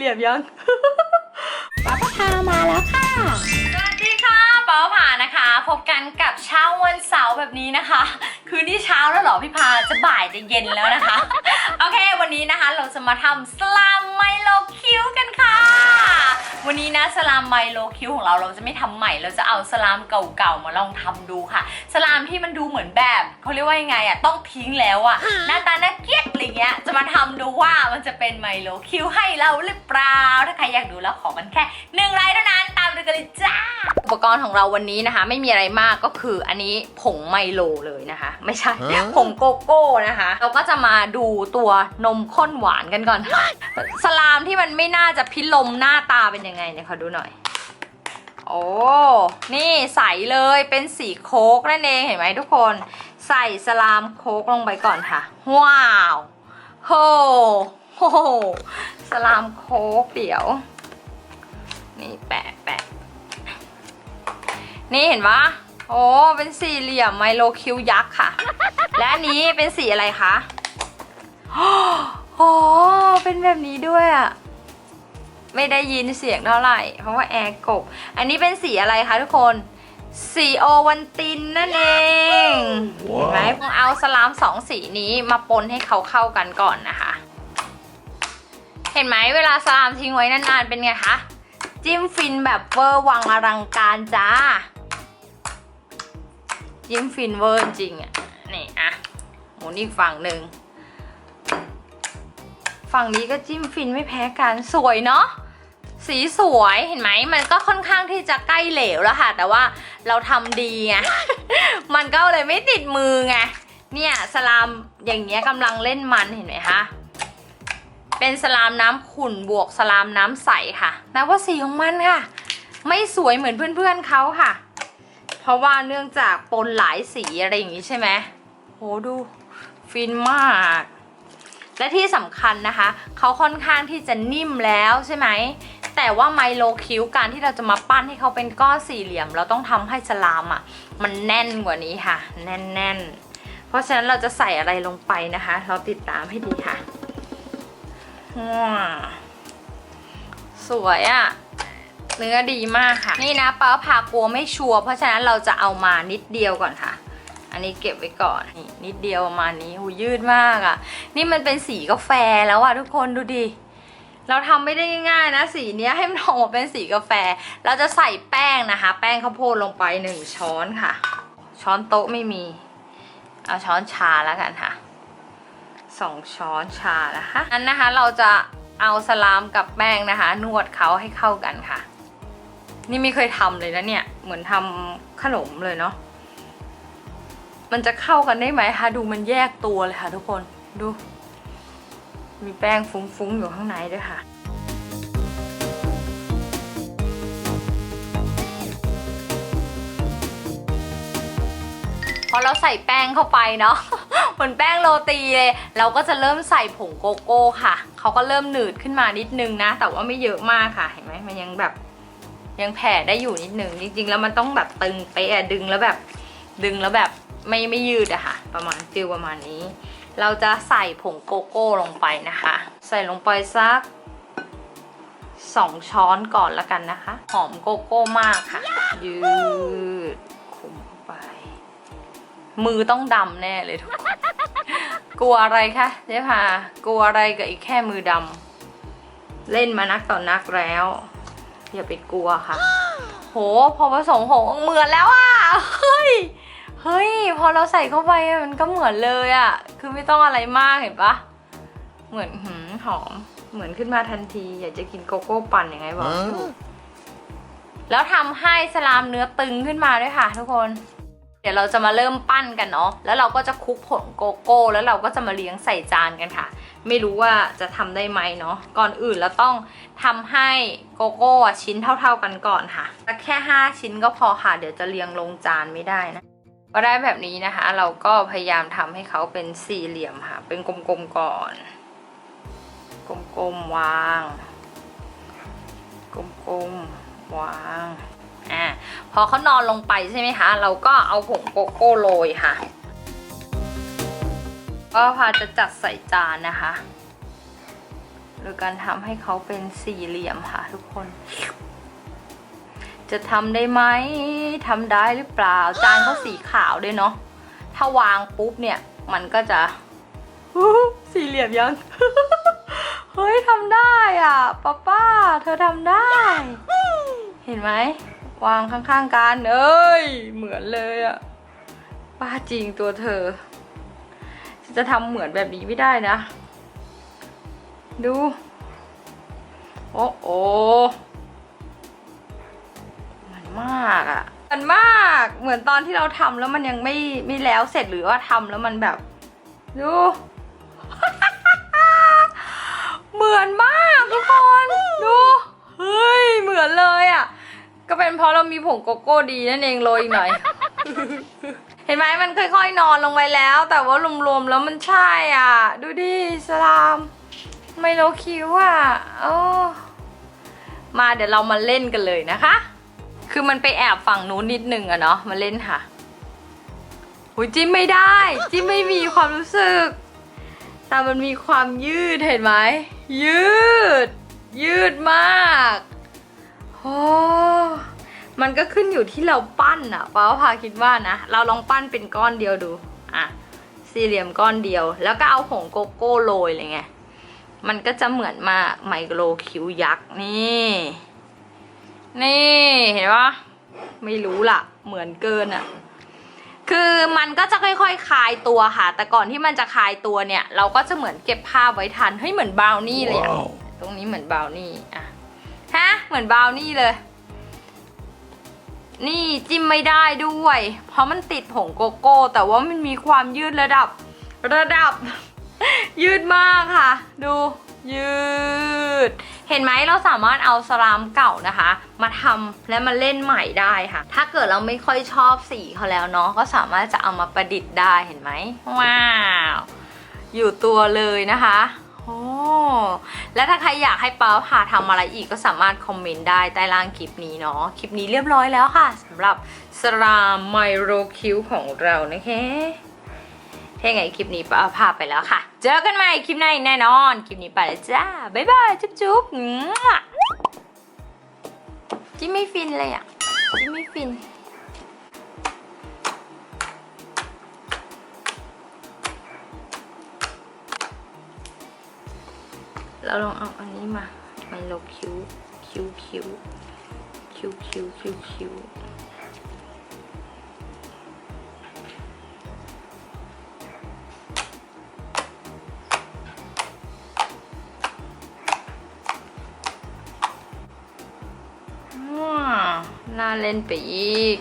เหลี่ยมยังป้าพามาแล้วค่ะ สวัสดีค่ะป้าผ่านะคะ พบกันกับเช้าวันเสาร์แบบนี้นะคะ คือนี่เช้าแล้วเหรอพี่พาจะบ่ายจะเย็นแล้วนะคะ โอเค วันนี้นะคะเราจะมาทำสลามไมโลคิวกันค่ะ วันนี้นะสลามไมโลคิวของเราเราจะไม่ทำใหม่เราจะเอาสลามเก่าๆมาลองทำดูค่ะ สลามที่มันดูเหมือนแบบเขาเรียกว่ายังไงอะต้องทิ้งแล้วอะหน้าตาน่าเกลียดอะไรเงี้ยจะมาทำดูว่ามันจะเป็นไมโลคิวให้เราหรือเปล่าถ้าใครอยากดูแล้วขอมันแค่หนึ่งไลค์เท่านั้น กันเลยจ้า อุปกรณ์ของเราวันนี้นะคะ ไม่มีอะไรมากก็คืออันนี้ผงไมโลเลยนะคะ ไม่ใช่ผงโกโก้นะคะ เราก็จะมาดูตัวนมข้นหวานกันก่อน สลามที่มันไม่น่าจะพิลมหน้าตาเป็นยังไงเนี่ยขอดูหน่อยโอ้ นี่ใสเลยเป็นสีโค้กนั่นเองเห็นไหมทุกคน ใส่สลามโค้กลงไปก่อนค่ะ ว้าวโหโหสลามโค้กเดี๋ยว นี่แปะแปะ นี่เห็นปะโอ้เป็นสี่เหลี่ยมไมโลคิวยักษ์ค่ะ และอันนี้เป็นสีอะไรคะโอ้เป็นแบบนี้ด้วยอะไม่ได้ยินเสียงเท่าไหร่ เพราะว่าแอร์กบ อันนี้เป็นสีอะไรคะทุกคน สีโอวันตินนั่นเองเห็นไหมผมเอาสลามสองสีนี้มาปนให้เขาเข้ากันก่อนนะคะ เห็นไหมเวลาสลามทิ้งไว้นานๆเป็นไงคะ จิ้มฟินแบบเวอร์วังอลังการจ้า จิ้มฟินเวอร์จริงอะนี่อะหมุนอีกฝั่งหนึ่งฝั่งนี้ก็จิ้มฟินไม่แพ้กันสวยเนาะสีสวยเห็นไหมมันก็ค่อนข้างที่จะใกล้เหลวแล้วค่ะ แต่ว่าเราทำดีไงมันก็เลยไม่ติดมือไงเนี่ยสลามอย่างเงี้ยกำลังเล่นมันเห็นไหมคะเป็นสลามน้ำขุ่นบวกสลามน้ำใสค่ะแต่ว่าสีของมันค่ะ ไม่สวยเหมือนเพื่อนๆเขาค่ะ เพราะว่าเนื่องจากปนหลายสีอะไรอย่างงี้ใช่ไหมโหดูฟินมาก และที่สำคัญนะคะ เขาค่อนข้างที่จะนิ่มแล้วใช่ไหม แต่ว่าไมโลคิวการที่เราจะมาปั้นให้เขาเป็นก้อนสี่เหลี่ยม เราต้องทำให้สลามอะ มันแน่นกว่านี้ค่ะ แน่นๆ เพราะฉะนั้นเราจะใส่อะไรลงไปนะคะ เราติดตามให้ดีค่ะว้าสวยอะ่ะ เนื้อดีมากค่ะ นี่นะป้าพากลัวไม่ชัวร์เพราะฉะนั้นเราจะเอามานิดเดียวก่อนค่ะ อันนี้เก็บไว้ก่อนนี่นิดเดียวประมาณนี้หูยืดมากอะ่ะ นี่มันเป็นสีกาแฟแล้วอะ่ะทุกคนดูดิเราทำไม่ได้ง่ายๆนะสีเนี้ยให้มันออกมาเป็นสีกาแฟ เราจะใส่แป้งนะคะ แป้งข้าวโพดลงไปหนึ่งช้อนค่ะ ช้อนโต๊ะไม่มี เอาช้อนชาแล้วกันค่ะสองช้อนชานะคะนั้นนะคะเราจะเอาสลามกับแป้งนะคะ นวดเขาให้เข้ากันค่ะ นี่ไม่เคยทำเลยนะเนี่ย เหมือนทำขนมเลยเนาะ มันจะเข้ากันได้ไหมคะดูมันแยกตัวเลยค่ะทุกคน ดู มีแป้งฟุ้งๆอยู่ข้างในด้วยค่ะพอเราใส่แป้งเข้าไปเนาะเหมือนแป้งโรตีเลย เราก็จะเริ่มใส่ผงโกโก้ค่ะ เขาก็เริ่มหนืดขึ้นมานิดนึงนะ แต่ว่าไม่เยอะมากค่ะ เห็นไหมมันยังแบบ ยังแผ่ได้อยู่นิดนึงจริง ๆ แล้วมันต้องแบบตึงเป๊ะอะดึงแล้วแบบดึงแล้วแบบไม่ไม่ยืดอะค่ะ ประมาณฟิลประมาณนี้ เราจะใส่ผงโกโก้ลงไปนะคะ ใส่ลงไปสักสองช้อนก่อนละกันนะคะ หอมโกโก้มากค่ะ ยืดคุมไป มือต้องดำแน่เลยทุกคนกลัวอะไรคะเจ๊พากลัวอะไรกับอีกแค่มือดำเล่นมานักต่อนักแล้ว อย่าไปกลัวค่ะ โห พอผสมผงเหมือนแล้วอะ เฮ้ย เฮ้ย พอเราใส่เข้าไปอะมันก็เหมือนเลยอะ คือไม่ต้องอะไรมากเห็นปะ เหมือนหืมหอม เหมือนขึ้นมาทันที อยากจะกินโกโก้ปั่นยังไงบอกไม่ถูกแล้วทำให้สลามเนื้อตึงขึ้นมาด้วยค่ะทุกคน เดี๋ยวเราจะมาเริ่มปั้นกันเนาะ แล้วเราก็จะคลุกผงโกโก้ แล้วเราก็จะมาเลี้ยงใส่จานกันค่ะ ไม่รู้ว่าจะทำได้ไหมเนาะ ก่อนอื่นเราต้องทำให้โกโก้ชิ้นเท่า ๆกันก่อนค่ะแต่แค่ 5 ชิ้นก็พอค่ะ เดี๋ยวจะเรียงลงจานไม่ได้นะ ก็ได้แบบนี้นะคะ เราก็พยายามทำให้เขาเป็นสี่เหลี่ยมค่ะ เป็นกลมๆก่อน กลมๆวาง กลมๆวาง อ่าพอเขานอนลงไปใช่ไหมคะ เราก็เอาผงโกโก้โรยค่ะ ก็พาจะจัดใส่จานนะคะโดยการทำให้เขาเป็นสี่เหลี่ยมค่ะทุกคน จะทำได้ไหมทำได้หรือเปล่า จานเขาสีขาวด้วยเนาะถ้าวางปุ๊บเนี่ย มันก็จะสี่เหลี่ยมยังเฮ้ยทำได้อะป้าป้าเธอทำได้ เห็นไหม วางข้างๆกันเอ้ย เหมือนเลยอะป้าจริงตัวเธอ จะทำเหมือนแบบนี้ไม่ได้นะ ดู โอ้โอเหมือนมากอะเหมือนมาก เหมือนตอนที่เราทำแล้วมันยังไม่ไม่แล้วเสร็จหรือว่าทำแล้วมันแบบ ดู เหมือนมากทุกคน ดู เฮ้ย เหมือนเลยอะก็เป็นเพราะเรา มีผงโกโก้ดีนั่นเองโรยอีกหน่อย เห็นไหมมันค่อยๆนอนลงไปแล้ว แต่ว่ารวมๆแล้วมันใช่อะ ดูดิสลาม ไมโลคิวอะโอ้มาเดี๋ยวเรามาเล่นกันเลยนะคะ คือมันไปแอบฝั่งนู้นนิดนึงอะเนาะมาเล่นค่ะหุยจิ้มไม่ได้ จิ้มไม่มีความรู้สึก แต่มันมีความยืดเห็นไหมยืด ยืดมากโอ้ มันก็ขึ้นอยู่ที่เราปั้นอะป้าพาคิดว่านะ เราลองปั้นเป็นก้อนเดียวดูอะสี่เหลี่ยมก้อนเดียว แล้วก็เอาผงโกโก้โรยเลยไงมันก็จะเหมือนมาไมโครคิวยักษ์นี่ นี่เห็นปะไม่รู้ล่ะ เหมือนเกินอะ่ะคือมันก็จะค่อยๆคลายตัวค่ะ แต่ก่อนที่มันจะคลายตัวเนี่ย เราก็จะเหมือนเก็บภาพไว้ทันเฮ้ยเหมือนบราวนี่เลยอะ Wow. ตรงนี้เหมือนบราวนี่อะฮะเหมือนบราวนี่เลย นี่จิ้มไม่ได้ด้วย เพราะมันติดผงโกโก้ แต่ว่ามันมีความยืดระดับระดับ ยืดมากค่ะ ดูยืด เห็นไหมเราสามารถเอาสลามเก่านะคะ มาทำและมาเล่นใหม่ได้ค่ะ ถ้าเกิดเราไม่ค่อยชอบสีเขาแล้วเนาะก็สามารถจะเอามาประดิษฐ์ได้เห็นไหมว้าว อยู่ตัวเลยนะคะ โอ้และถ้าใครอยากให้ป้าพาทำอะไรอีกก็สามารถคอมเมนต์ได้ใต้ล่างคลิปนี้เนาะ คลิปนี้เรียบร้อยแล้วค่ะสำหรับสลามไมโรคิวของเรานะคะถ้าไงคลิปนี้ป้าพาไปแล้วค่ะ เจอกันใหม่คลิปหน้าแน่นอน คลิปนี้ไปแล้วจ้า บ๊ายบาย จุ๊บจุ๊บจิ้มไม่ฟินเลยอะจิ้มไม่ฟิน เราลองเอาอันนี้มาไมโลคิวคิ้วคิ้วคิ้วคิ้วคิ้วคิวว้าวน่าเล่นไปอีก